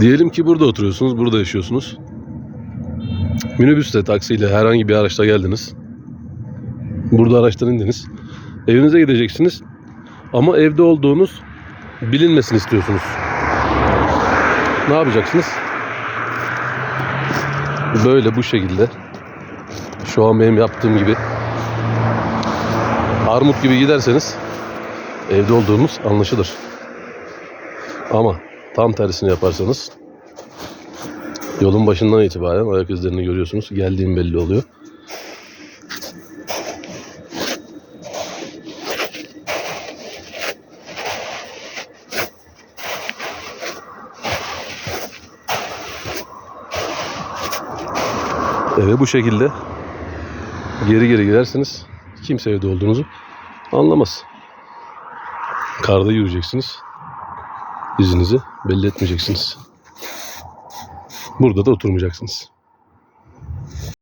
Diyelim ki burada oturuyorsunuz, burada yaşıyorsunuz. Minibüsle, taksiyle, herhangi bir araçla geldiniz. Burada araçtan indiniz. Evinize gideceksiniz. Ama evde olduğunuz bilinmesini istiyorsunuz. Ne yapacaksınız? Böyle bu şekilde. Şu an benim yaptığım gibi. Armut gibi giderseniz evde olduğunuz anlaşılır. Ama tam tersini yaparsanız yolun başından itibaren ayak izlerini görüyorsunuz. Geldiğim belli oluyor. Eve bu şekilde geri geri giderseniz kimse evde olduğunuzu anlamaz. Karda yürüyeceksiniz. İzinizi belli etmeyeceksiniz. Burada da oturmayacaksınız.